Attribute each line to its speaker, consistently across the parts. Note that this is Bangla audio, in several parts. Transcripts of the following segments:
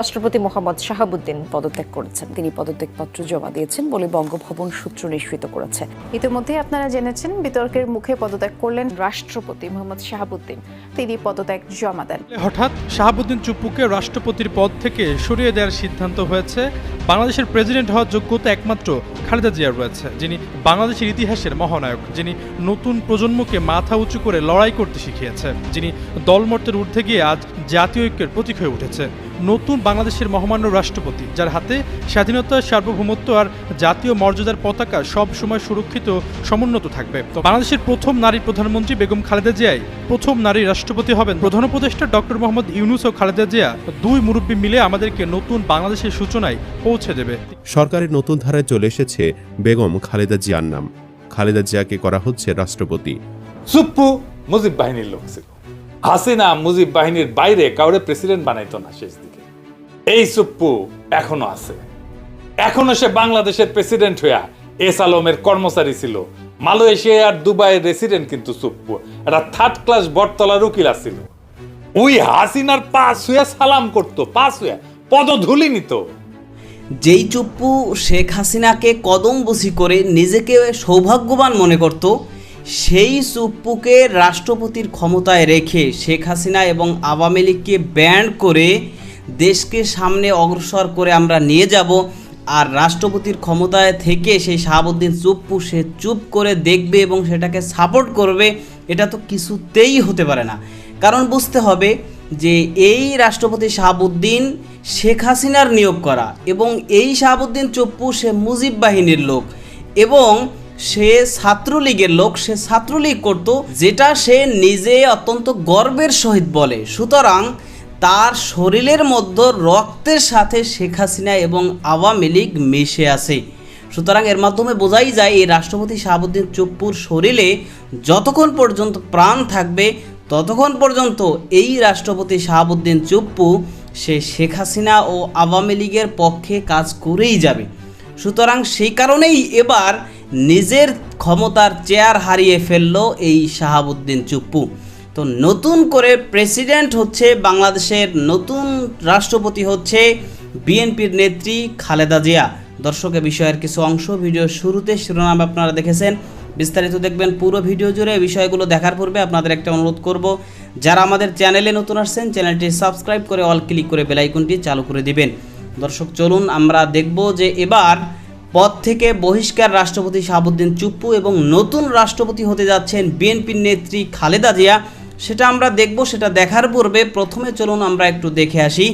Speaker 1: রাষ্ট্রপতি মোহাম্মদ শাহাবুদ্দিন পদত্যাগ করেছেন। তিনি পদত্যাগপত্র জমা দিয়েছেন বলে বঙ্গভবন সূত্র নিশ্চিত করেছে।
Speaker 2: ইতিমধ্যে আপনারা জেনেছেন বিতর্কের মুখে পদত্যাগ করলেন
Speaker 1: রাষ্ট্রপতি মোহাম্মদ শাহাবুদ্দিন।
Speaker 2: তিনি পদত্যাগ জমা দেন।
Speaker 3: হঠাৎ শাহাবুদ্দিন চুপ্পুকে রাষ্ট্রপতির পদ থেকে সরিয়ে দেওয়ার সিদ্ধান্ত হয়েছে। বাংলাদেশের প্রেসিডেন্ট হওয়ার যোগ্যতা একমাত্র খালেদা জিয়ার রয়েছে যিনি বাংলাদেশের ইতিহাসের মহানায়ক যিনি নতুন প্রজন্মকে মাথা উঁচু করে লড়াই করতে শিখিয়েছে যিনি দলমর্তের ঊর্ধ্বে গিয়ে আজ জাতীয় ঐক্যের প্রতীক হয়ে উঠেছে। নতুন বাংলাদেশের মহামান্য রাষ্ট্রপতি যার হাতে স্বাধীনতা সার্বভৌমত্ব আর জাতীয় মর্যাদার পতাকা সব সময় সুরক্ষিত সমুন্নত থাকবে। বাংলাদেশের প্রথম নারী প্রধানমন্ত্রী বেগম খালেদা জিয়াই প্রথম নারী রাষ্ট্রপতি হবেন। প্রধান উপদেষ্টা ডক্টর মোহাম্মদ ইউনুস ও খালেদা জিয়া দুই মুরব্বী মিলে আমাদেরকে নতুন বাংলাদেশের সূচনায় পৌঁছে দেবে।
Speaker 4: সরকারের নতুন ধারায় চলে এসেছে বেগম খালেদা জিয়ার নাম। খালেদা জিয়াকে করা হচ্ছে রাষ্ট্রপতি।
Speaker 5: সুপ্পু মুজিব বাহিনীর লোক ছিল। হাসিনা মুজিব বাহিনীর বাইরে কাউরে প্রেসিডেন্ট বানাইতো না শেষ দিকে। এই সুপ্পু এখনও আছে। এখনও সে বাংলাদেশের প্রেসিডেন্ট হইয়া এস আলমের কর্মচারী ছিল। মালয়েশিয়া আর দুবাইয়ের রেসিডেন্ট কিন্তু সুপ্পু। একটা থার্ড ক্লাস বটতলার উকিল ছিল ওই হাসিনার পাশ হইয়া সালাম করতো, পাশ হইয়া পদধূলি নিত।
Speaker 6: যেই চুপ্পু শেখ হাসিনাকে কদম বুসি করে নিজেকে সৌভাগ্যবান মনে করত, সেই চুপ্পুকে রাষ্ট্রপতির ক্ষমতায় রেখে শেখ হাসিনা এবং আওয়ামী লীগকে ব্যান্ড করে দেশকে সামনে অগ্রসর করে আমরা নিয়ে যাব। আর রাষ্ট্রপতির ক্ষমতায় থেকে সেই শাহাবুদ্দিন চুপ্পু, সে চুপ করে দেখবে এবং সেটাকে সাপোর্ট করবে, এটা তো কিছুতেই হতে পারে না। কারণ বুঝতে হবে যে এই রাষ্ট্রপতি শাহাবুদ্দিন শেখ হাসিনার নিয়োগ করা এবং এই শাহাবুদ্দিন চপ্পু সে মুজিব বাহিনীর লোক এবং সে ছাত্রলীগের লোক, সে ছাত্রলীগ করত, যেটা সে নিজে অত্যন্ত গর্বের সহিত বলে। সুতরাং তার শরীরের মধ্যে রক্তের সাথে শেখ হাসিনা এবং আওয়ামী লীগ মিশে আছে। সুতরাং এর মাধ্যমে বোঝাই যায়, এই রাষ্ট্রপতি শাহাবুদ্দিন চুপ্পুর শরীরে যতক্ষণ পর্যন্ত প্রাণ থাকবে, ততক্ষণ পর্যন্ত এই রাষ্ট্রপতি শাহাবুদ্দিন চুপ্পু সে শেখ হাসিনা ও আওয়ামী লীগের পক্ষে কাজ করেই যাবে। সুতরাং সেই কারণেই এবার নিজের ক্ষমতার চেয়ার হারিয়ে ফেলল এই শাহাবুদ্দিন চুপ্পু। তো নতুন করে প্রেসিডেন্ট হচ্ছে বাংলাদেশের নতুন রাষ্ট্রপতি হচ্ছে বিএনপির নেত্রী খালেদা জিয়া। দর্শকের বিষয়ের কিছু অংশ, ভিডিও শুরুতে শিরোনাম আপনারা দেখেছেন। বিস্তারিত দেখবেন পুরো ভিডিও জুড়ে বিষয়গুলো দেখার পূর্বে আপনাদের একটা অনুরোধ করব। যারা আমাদের চ্যানেলে নতুন আসছেন, চ্যানেলটি সাবস্ক্রাইব করে অল ক্লিক করে বেলাইকনটি চালু করে দিবেন। দর্শক, চলুন আমরা দেখব যে এবার পদ থেকে বহিষ্কার রাষ্ট্রপতি শাহাবুদ্দিন চুপ্পু এবং নতুন রাষ্ট্রপতি হতে যাচ্ছেন বিএনপির নেত্রী খালেদা জিয়া। সেটা আমরা দেখব, সেটা দেখার পূর্বে প্রথমে চলুন আমরা একটু দেখে আসি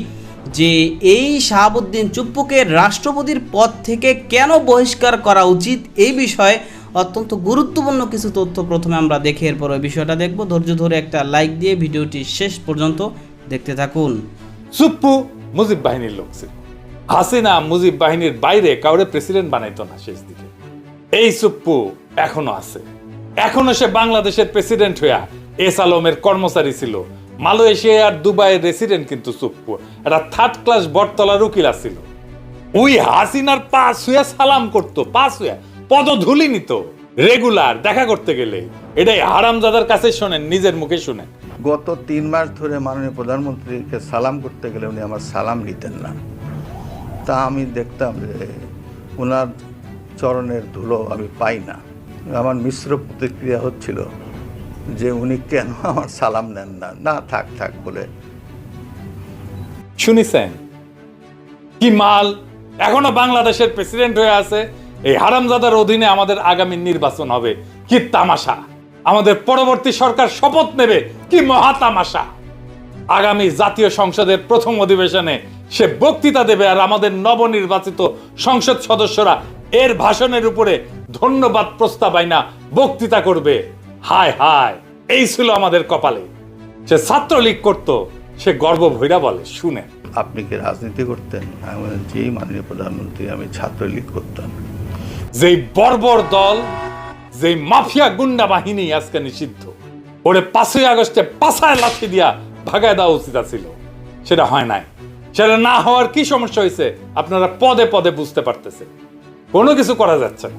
Speaker 6: যে এই শাহাবুদ্দিন চুপ্পুকে রাষ্ট্রপতির পদ থেকে কেন বহিষ্কার করা উচিত এই বিষয়ে অত্যন্ত গুরুত্বপূর্ণ কিছু তথ্য প্রথমে আমরা দেখে এরপর বিষয়টা দেখব। ধৈর্য ধরে একটা লাইক দিয়ে ভিডিওটি শেষ পর্যন্ত দেখতে থাকুন।
Speaker 5: চুপ্পু মুজিব বাহিনীর লোক ছিল। হাসিনা মুজিব বাহিনীর বাইরে কাউরে প্রেসিডেন্ট বানাইতো না শেষ দিকে। এই চুপ্পু এখনও আছে। এখনও সে বাংলাদেশের প্রেসিডেন্ট হইয়া এস আলমের কর্মচারী ছিল। মালয়েশিয়া আর দুবাইয়ের রেসিডেন্ট কিন্তু সুপ্পু একটা থার্ড ক্লাস বটতলার উকিল ছিল ওই হাসিনার পাশ হইয়া সালাম করতো পাশ পদ ধুলি নিত। রেগুলার দেখা করতে গেলে। এটাই হারামজাদার কাছে শোনেন, নিজের মুখে শুনেন।
Speaker 7: গত তিন মাস ধরে মাননীয় প্রধানমন্ত্রীকে সালাম করতে গেলে উনি আমার সালাম নিতেন না। তা আমি দেখতাম যে ওনার চরণের ধুলো আমি পাই না। আমার মিশ্র প্রতিক্রিয়া হচ্ছিল যে উনি কেন আমার সালাম নেন না? না, থাক থাক বলে।
Speaker 5: শুনিছেন কি মাল এখনও বাংলাদেশের প্রেসিডেন্ট হয়ে আছে? এই হারামজাদার অধীনে আমাদের আগামী নির্বাচন হবে। কি তামাশা? আমাদের পরবর্তী সরকার শপথ নেবে। কি মহা তামাশা আগামী জাতীয় সংসদের প্রথম অধিবেশনে সে বক্তৃতা দেবে আর আমাদের নবনির্বাচিত সংসদ সদস্যরা এর ভাষণের উপরে ধন্যবাদ প্রস্তাব আইনা বক্তৃতা করবে। হায় হায় এই ছিল আমাদের কপালে। সে ছাত্রলীগ করত সে গর্ব ভৈরা বলে শুনে।
Speaker 7: আপনি কি রাজনীতি করতেন? আমি জি মাননীয় প্রধানমন্ত্রী আমি ছাত্রলীগ করতাম।
Speaker 5: যেই বর্বর দল যেই মাফিয়া গুন্ডা বাহিনী আজকে নিষিদ্ধ ওরে পাঁচই আগস্টে পাশায় লাঠি দিয়া ভাগায় দেওয়া উচিত ছিল সেটা হয় নাই। সেটা না হওয়ার কি সমস্যা হয়েছে আপনারা পদে পদে বুঝতে পারতেছে কোনো কিছু করা যাচ্ছে না।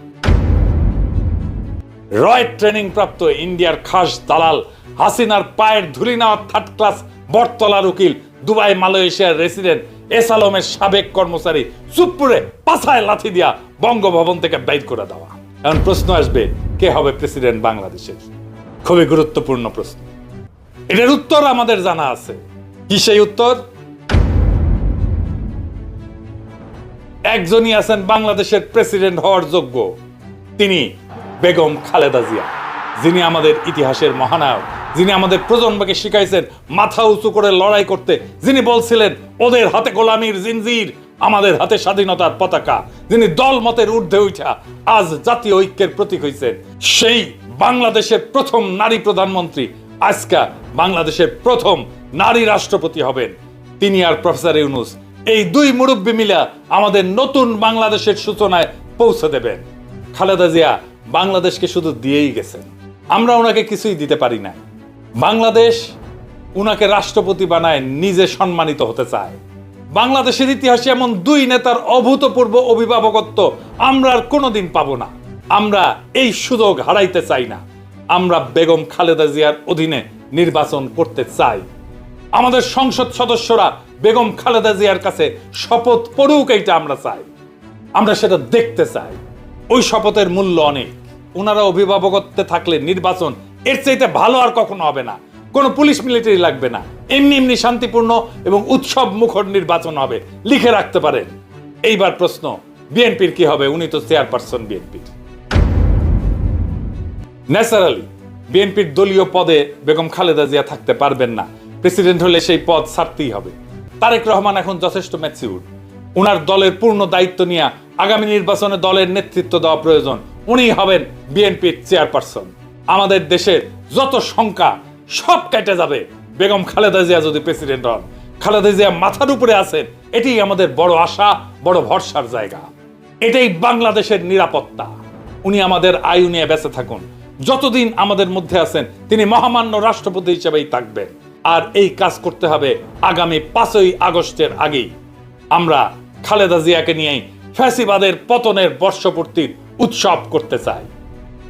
Speaker 5: রয় ট্রেনিং প্রাপ্ত ইন্ডিয়ার খাস দালাল হাসিনার পায়ের ধুলি নেওয়া থার্ড ক্লাস বটতলার উকিল, দুবাই, মালয়েশিয়ার রেসিডেন্ট এস আলমের সাবেক কর্মচারী চুপপুরে পাছায় লাথি দিয়া বঙ্গভবন থেকে বাইর করে দেওয়া। এখন প্রশ্ন আসবে, কে হবে প্রেসিডেন্ট বাংলাদেশের? খুবই গুরুত্বপূর্ণ প্রশ্ন। এটার উত্তর আমাদের জানা আছে। কি সেই উত্তর? একজনই আছেন বাংলাদেশের প্রেসিডেন্ট হওয়ার যোগ্য। তিনি বেগম খালেদা জিয়া, যিনি আমাদের ইতিহাসের মহানায়ক, যিনি আমাদের প্রজন্মকে শিখাইছেন মাথা উঁচু করে লড়াই করতে, যিনি বলছিলেন, ওদের হাতে গোলামির জিনজির, আমাদের হাতে স্বাধীনতার পতাকা। যিনি দল মতের ঊর্ধ্বে উঠা আজ জাতীয় ঐক্যের প্রতীক হয়েছেন সেই বাংলাদেশের প্রথম নারী প্রধানমন্ত্রী আজকা বাংলাদেশের প্রথম নারী রাষ্ট্রপতি হবেন। তিনি আর প্রফেসর ইউনুস, এই দুই মুরব্বী মিলা আমাদের নতুন বাংলাদেশের সূচনায় পৌঁছে দেবেন। খালেদা জিয়া বাংলাদেশকে শুধু দিয়েই গেছেন আমরা ওনাকে কিছুই দিতে পারি না। বাংলাদেশ উনাকে রাষ্ট্রপতি বানায়, নিজে সম্মানিত হতে চায়। বাংলাদেশের ইতিহাসে এমন দুই নেতার অভূতপূর্ব অভিভাবকত্ব আমরা আর কোনোদিন পাবো না। আমরা এই সুযোগ হারাইতে চাই না। আমরা বেগম খালেদা জিয়ার অধীনে নির্বাচন করতে চাই। আমাদের সংসদ সদস্যরা বেগম খালেদা জিয়ার কাছে শপথ পড়ুক এইটা আমরা চাই। আমরা সেটা দেখতে চাই। ওই শপথের মূল্য অনেক। ওনারা অভিভাবকত্বে থাকলে নির্বাচন, এর চাইতে ভালো আর কখনো হবে না। কোনো পুলিশ মিলিটারি লাগবে না। এমনি এমনি শান্তিপূর্ণ এবং উৎসব মুখর নির্বাচন হবে। লিখে রাখতে পারেন। এইবার প্রশ্ন, বিএনপির কি হবে? উনি তো চেয়ারপারসন বিএনপির ন্যাচারালি, বিএনপির দলীয় পদে বেগম খালেদা জিয়া থাকতে পারবেন না। প্রেসিডেন্ট হলে সেই পদ ছাড়তেই হবে। তারেক রহমান এখন যথেষ্ট ম্যাচিউর। ওনার দলের পূর্ণ দায়িত্ব নিয়ে আগামী নির্বাচনে দলের নেতৃত্ব দেওয়া প্রয়োজন। উনি হবেন বিএনপির চেয়ারপারসন। আমাদের দেশের যত শঙ্কা সব কেটে যাবে। বেগম খালেদা জিয়া যদি প্রেসিডেন্ট হন, খালেদা জিয়া মাথার উপরে আছেন এটি আমাদের বড় আশা, বড় ভরসার জায়গা। এটাই বাংলাদেশের নিরাপত্তা। উনি আমাদের আয়ু নিয়ে বেঁচে থাকুন। যতদিন আমাদের মধ্যে আছেন, তিনি মহামান্য রাষ্ট্রপতি হিসেবেই থাকবেন। আর এই কাজ করতে হবে আগামী পাঁচই আগস্টের আগেই। আমরা খালেদা জিয়াকে নিয়েই ফ্যাসিবাদের পতনের বর্ষপূর্তির উৎসব করতে চাই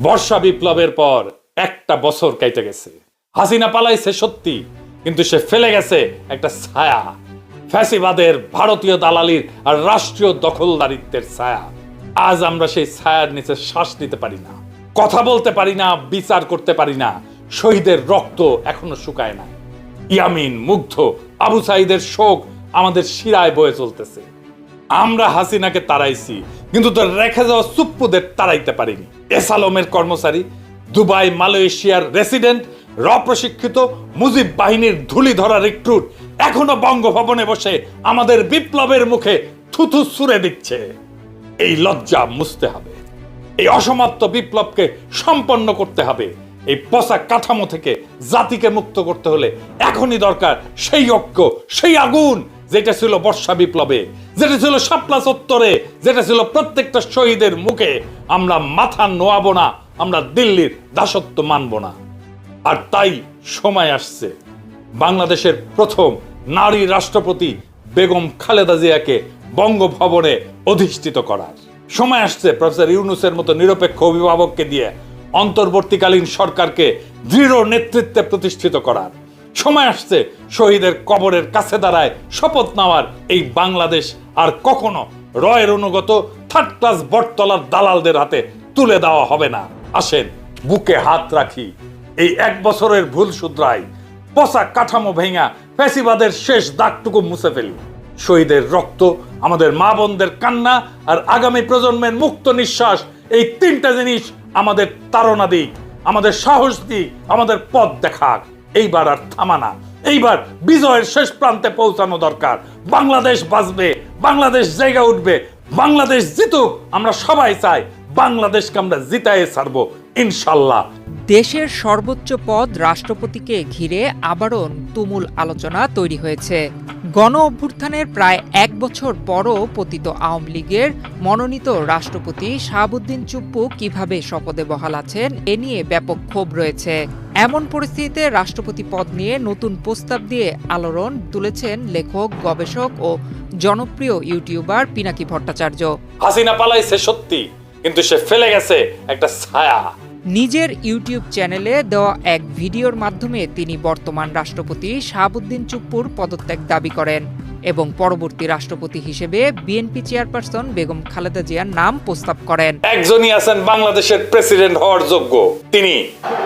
Speaker 5: বর্ষা বিপ্লবের পর একটা বছর কেটে গেছে। হাসিনা পালাইছে সত্যি, কিন্তু সে ফেলে গেছে একটা ছায়া। ফ্যাসিবাদের ভারতীয় দালালির আর রাষ্ট্রীয় দখলদারিত্বের ছায়া। আজ আমরা সেই ছায়ার নিচে শ্বাস নিতে পারি না। কথা বলতে পারি না, বিচার করতে পারি না। শহীদের রক্ত এখনও শুকায় না ইয়ামিন, মুগ্ধ, আবু সাইদের শোক আমাদের শিরায় বয়ে চলতেছে। আমরা হাসিনাকে তাড়াইছি, কিন্তু তোর রেখে যাওয়া সুপ্পুদের তাড়াইতে পারিনি। এসালমের কর্মচারী, দুবাই, মালয়েশিয়ার রেসিডেন্ট র প্রশিক্ষিত মুজিব বাহিনীর ধুলি ধরা রিক্রুট এখনও বঙ্গভবনে বসে আমাদের বিপ্লবের মুখে থুথু সুরে দিচ্ছে। এই লজ্জা মুছতে হবে। এই অসমাপ্ত বিপ্লবকে সম্পন্ন করতে হবে। এই পচা কাঠামো থেকে জাতিকে মুক্ত করতে হলে এখনই দরকার সেই ঐক্য, সেই আগুন যেটা ছিল বর্ষা বিপ্লবে, যেটা ছিল শাপলা চত্বরে, যেটা ছিল প্রত্যেকটা শহীদের মুখে, আমরা মাথা নোয়াবো না, আমরা দিল্লির দাসত্ব মানব না। আর তাই সময় আসছে। বাংলাদেশের প্রথম নারী রাষ্ট্রপতি বেগম খালেদা জিয়াকে বঙ্গভবনে অধিষ্ঠিত করার। সময় আসছে প্রফেসর ইউনুসের মতো নিরপেক্ষ অভিভাবককে দিয়ে অন্তর্বর্তীকালীন সরকারকে দৃঢ় নেতৃত্বে প্রতিষ্ঠিত করার। সময় আসছে। শহীদের কবরের কাছে দাঁড়ায় শপথ নেওয়ার এই বাংলাদেশ আর কখনো রয়ের অনুগত থার্ড ক্লাস বটতলার দালালদের হাতে তুলে দেওয়া হবে না। আসেন, বুকে হাত রাখি। এই এক বছরের ভুল শুধরাই, পচা কাঠামো ভেঙা ফ্যাসিবাদের শেষ দাগটুকু মুছে ফেলি। শহীদের রক্ত, আমাদের মা বোনদের কান্না আর আগামী প্রজন্মের মুক্ত নিঃশ্বাস, এই তিনটা জিনিস আমাদের তাড়না দিক, আমাদের সাহস দিক, আমাদের পথ দেখাক। এইবার আর থামানা এইবার বিজয়ের শেষ প্রান্তে পৌঁছানো দরকার। বাংলাদেশ বাঁচবে, বাংলাদেশ জায়গা উঠবে, বাংলাদেশ জিতুক। আমরা সবাই চাই বাংলাদেশকে আমরা জিতায়ে ছাড়বো, ইনশাল্লাহ।
Speaker 8: দেশের সর্বোচ্চ পদ রাষ্ট্রপতিকে ঘিরে আবারও তুমুল আলোচনা তৈরি হয়েছে। গণ অভ্যুত্থানের প্রায় এক বছর পরও পতিত আওয়ামী লীগের মনোনীত রাষ্ট্রপতি শাহাবুদ্দিন চুপ্পু কীভাবে শপথে বহাল আছেন, এ নিয়ে ব্যাপক ক্ষোভ রয়েছে। এমন পরিস্থিতিতে রাষ্ট্রপতি পদ নিয়ে নতুন প্রস্তাব দিয়ে আলোড়ন তুলেছেন লেখক, গবেষক ও জনপ্রিয় ইউটিউবার পিনাকি ভট্টাচার্য।
Speaker 5: হাসিনা পালাইছে সত্যি, কিন্তু সে ফেলে গেছে একটা ছায়া।
Speaker 8: নিজের ইউটিউব চ্যানেলে দেওয়া এক ভিডিওর মাধ্যমে তিনি বর্তমান রাষ্ট্রপতি শাহাবুদ্দিন চুপ্পুর পদত্যাগ দাবি করেন এবং পরবর্তী রাষ্ট্রপতি হিসেবে বিএনপি চেয়ারপারসন বেগম খালেদা জিয়ার নাম প্রস্তাব করেন।
Speaker 5: একজনই আছেন বাংলাদেশের প্রেসিডেন্ট হওয়ার যোগ্য তিনি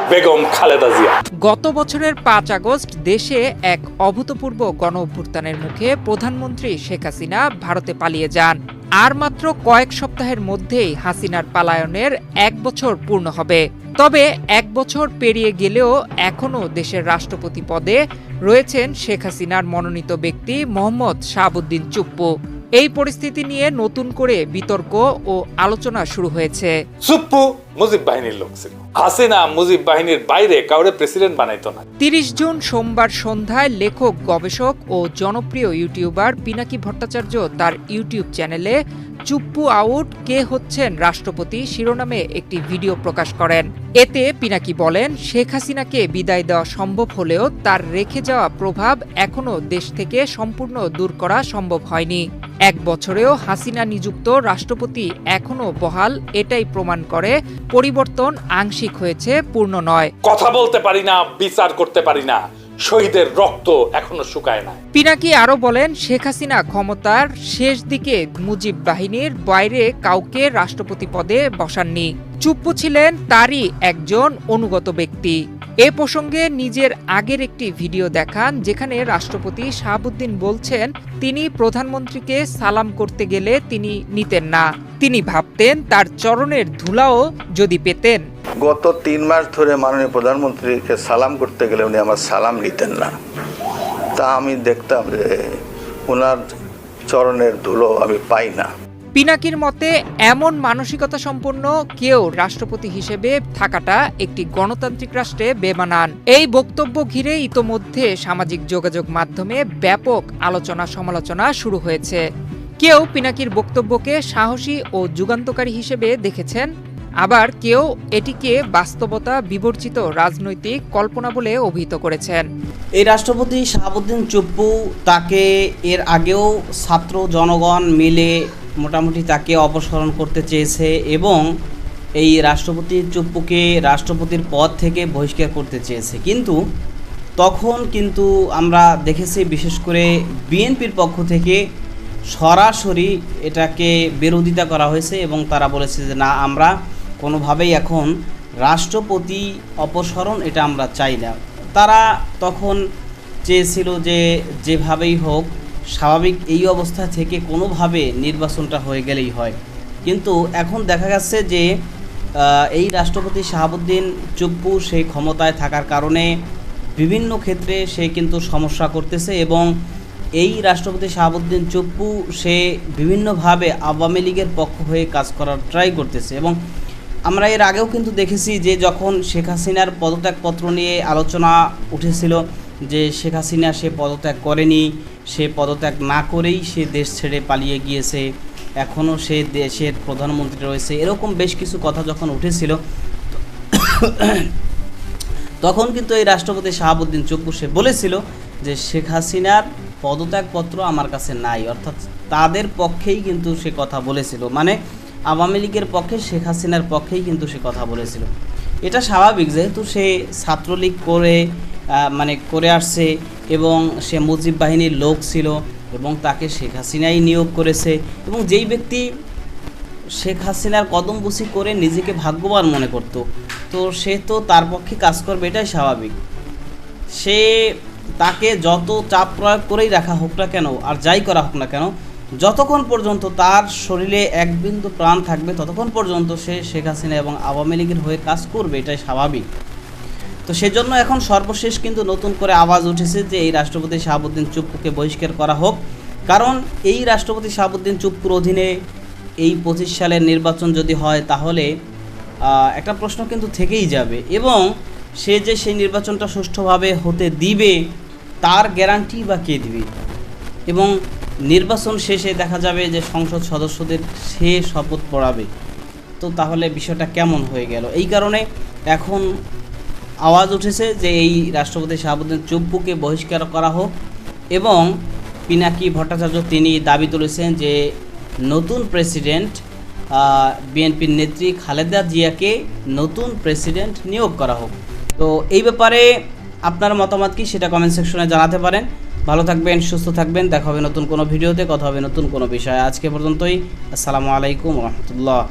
Speaker 5: বেগম খালেদা জিয়া।
Speaker 8: গত বছরের পাঁচ আগস্ট দেশে এক অভূতপূর্ব গণ অভ্যুত্থানের মুখে প্রধানমন্ত্রী শেখ হাসিনা ভারতে পালিয়ে যান। আর মাত্র কয়েক সপ্তাহের মধ্যেই হাসিনার পালায়নের এক বছর পূর্ণ হবে। তবে এক বছর পেরিয়ে গেলেও এখনও দেশের রাষ্ট্রপতি পদে রয়েছেন শেখ হাসিনার মনোনীত ব্যক্তি মোহাম্মদ শাহাবুদ্দিন চুপ্পু। এই পরিস্থিতি নিয়ে নতুন করে বিতর্ক ও আলোচনা শুরু হয়েছে।
Speaker 5: চুপ্পু মুজিব বাহিনীর লোক ছিল। হাসিনা মুজিব বাহিনীর বাইরে কাউরে প্রেসিডেন্ট বানাইতো না।
Speaker 8: তিরিশ জুন সোমবার সন্ধ্যায় লেখক, গবেষক ও জনপ্রিয় ইউটিউবার পিনাকি ভট্টাচার্য তার ইউটিউব চ্যানেলে চুপ্পু আউট কে হচ্ছেন রাষ্ট্রপতি শিরোনামে একটি ভিডিও প্রকাশ করেন। এতে পিনাকি বলেন, শেখ হাসিনাকে বিদায় দেওয়া সম্ভব হলেও তার রেখে যাওয়া প্রভাব এখনও দেশ থেকে সম্পূর্ণ দূর করা সম্ভব হয়নি। এক বছরেও হাসিনা নিযুক্ত রাষ্ট্রপতি এখনও বহাল, এটাই প্রমাণ করে পরিবর্তন আংশিক হয়েছে পূর্ণ নয়।
Speaker 5: কথা বলতে পারি না বিচার করতে পারি না। শহীদের রক্ত এখনও শুকায় না
Speaker 8: পিনাকি আরও বলেন শেখ হাসিনা ক্ষমতার শেষ দিকে মুজিব বাহিনীর বাইরে কাউকে রাষ্ট্রপতি পদে বসাননি। চুপ্পু ছিলেন তারই একজন অনুগত ব্যক্তি। এ প্রসঙ্গে নিজের আগের একটি ভিডিও দেখান, যেখানে রাষ্ট্রপতি শাহাবুদ্দিন বলছেন, তিনি প্রধানমন্ত্রীকে সালাম করতে গেলে তিনি নিতেন না। তিনি ভাবতেন তার চরণের ধুলাও যদি পেতেন।
Speaker 7: গত তিন মাস ধরে মাননীয় প্রধানমন্ত্রীকে সালাম করতে গেলে উনি আমার সালাম নিতেন না। তা আমি দেখতাম যে ওনার চরণের ধুলো আমি পাই না।
Speaker 8: পিনাকির মতে, এমন মানসিকতা সম্পন্ন কেউ রাষ্ট্রপতি হিসেবে থাকাটা একটি গণতান্ত্রিক রাষ্ট্রে বেমানান। এই বক্তব্য ঘিরে ইতোমধ্যে সামাজিক যোগাযোগ মাধ্যমে ব্যাপক আলোচনা সমালোচনা শুরু হয়েছে। কেউ পিনাকির বক্তব্যকে সাহসী ও যুগান্তকারী হিসেবে দেখেছেন, আবার কেউ এটিকে বাস্তবতা বিবর্জিত রাজনৈতিক কল্পনা বলে অভিহিত করেছেন।
Speaker 6: এই রাষ্ট্রপতি শাহাবুদ্দিন চুপ্পু তাকে এর আগেও ছাত্র জনগণ মিলে মোটামুটি তাকে অপসারণ করতে চেয়েছে এবং এই রাষ্ট্রপতি চুপ্পুকে রাষ্ট্রপতির পদ থেকে বহিষ্কার করতে চেয়েছে। কিন্তু তখন কিন্তু আমরা দেখেছি বিশেষ করে বিএনপির পক্ষ থেকে সরাসরি এটাকে বিরোধিতা করা হয়েছে এবং তারা বলেছে যে না, আমরা কোনোভাবেই এখন রাষ্ট্রপতি অপসারণ এটা আমরা চাই না। তারা তখন চেয়েছিল যে যেভাবেই হোক স্বাভাবিক এই অবস্থা থেকে কোনোভাবে নির্বাচনটা হয়ে গেলেই হয়। কিন্তু এখন দেখা যাচ্ছে যে এই রাষ্ট্রপতি শাহাবুদ্দিন চুপ্পু সেই ক্ষমতায় থাকার কারণে বিভিন্ন ক্ষেত্রে সে কিন্তু সমস্যা করতেছে এবং এই রাষ্ট্রপতি শাহাবুদ্দিন চুপ্পু সে বিভিন্নভাবে আওয়ামী লীগের পক্ষ হয়ে কাজ করার ট্রাই করতেছে এবং আমরা এর আগেও কিন্তু দেখেছি যে, যখন শেখ হাসিনার পদত্যাগপত্র নিয়ে আলোচনা উঠেছিল যে, শেখ হাসিনা সে পদত্যাগ করেনি সে পদত্যাগ না করেই সে দেশ ছেড়ে পালিয়ে গিয়েছে। এখনও সে দেশের প্রধানমন্ত্রী রয়েছে। এরকম বেশ কিছু কথা যখন উঠেছিল, তখন কিন্তু এই রাষ্ট্রপতি শাহাবুদ্দিন চুপ্পু সে বলেছিল যে শেখ হাসিনার পদত্যাগপত্র আমার কাছে নাই। অর্থাৎ তাদের পক্ষেই কিন্তু সে কথা বলেছিল। মানে আওয়ামী লীগের পক্ষে, শেখ হাসিনার পক্ষেই কিন্তু সে কথা বলেছিল। এটা স্বাভাবিক, যেহেতু সে ছাত্রলীগ করে মানে করে আসছে এবং সে মুজিব বাহিনীর লোক ছিল এবং তাকে শেখ হাসিনাই নিয়োগ করেছে এবং যেই ব্যক্তি শেখ হাসিনার কদম বুসি করে নিজেকে ভাগ্যবান মনে করত, তো সে তো তার পক্ষে কাজ করবে, এটাই স্বাভাবিক। সে তাকে যত চাপ প্রয়োগ করেই রাখা হোক না কেন, আর যাই করা হোক না কেন, যতক্ষণ পর্যন্ত তার শরীরে এক বিন্দু প্রাণ থাকবে, ততক্ষণ পর্যন্ত সে শেখ হাসিনা এবং আওয়ামী লীগের হয়ে কাজ করবে, এটাই স্বাভাবিক। তো সেজন্য এখন সর্বশেষ কিন্তু নতুন করে আওয়াজ উঠেছে যে এই রাষ্ট্রপতি শাহাবুদ্দিন চুপ্পুকে বহিষ্কার করা হোক। কারণ এই রাষ্ট্রপতি শাহাবুদ্দিন চুপ্পুর অধীনে এই পঁচিশ সালের নির্বাচন যদি হয় তাহলে একটা প্রশ্ন কিন্তু থেকেই যাবে। এবং সে যে সেই নির্বাচনটা সুষ্ঠুভাবে হতে দিবে, তার গ্যারান্টি বা কে দিবে? এবং নির্বাচন শেষে দেখা যাবে যে সংসদ সদস্যদের সে শপথ পড়াবে। তো তাহলে বিষয়টা কেমন হয়ে গেল? এই কারণে এখন আওয়াজ উঠেছে যে এই রাষ্ট্রপতি শাহাবুদ্দিন চুপ্পুকে বহিষ্কার করা হোক এবং পিনাকি ভট্টাচার্য তিনি দাবি তুলেছেন যে নতুন প্রেসিডেন্ট বিএনপির নেত্রী খালেদা জিয়াকে নতুন প্রেসিডেন্ট নিয়োগ করা হোক। তো এই ব্যাপারে আপনার মতামত কি সেটা কমেন্ট সেকশনে জানাতে পারেন। ভালো থাকবেন, সুস্থ থাকবেন। দেখা হবে নতুন কোনো ভিডিওতে, কথা হবে নতুন কোনো বিষয়ে। আজকে পর্যন্তই। আসসালামু আলাইকুম রহমতুল্লাহ।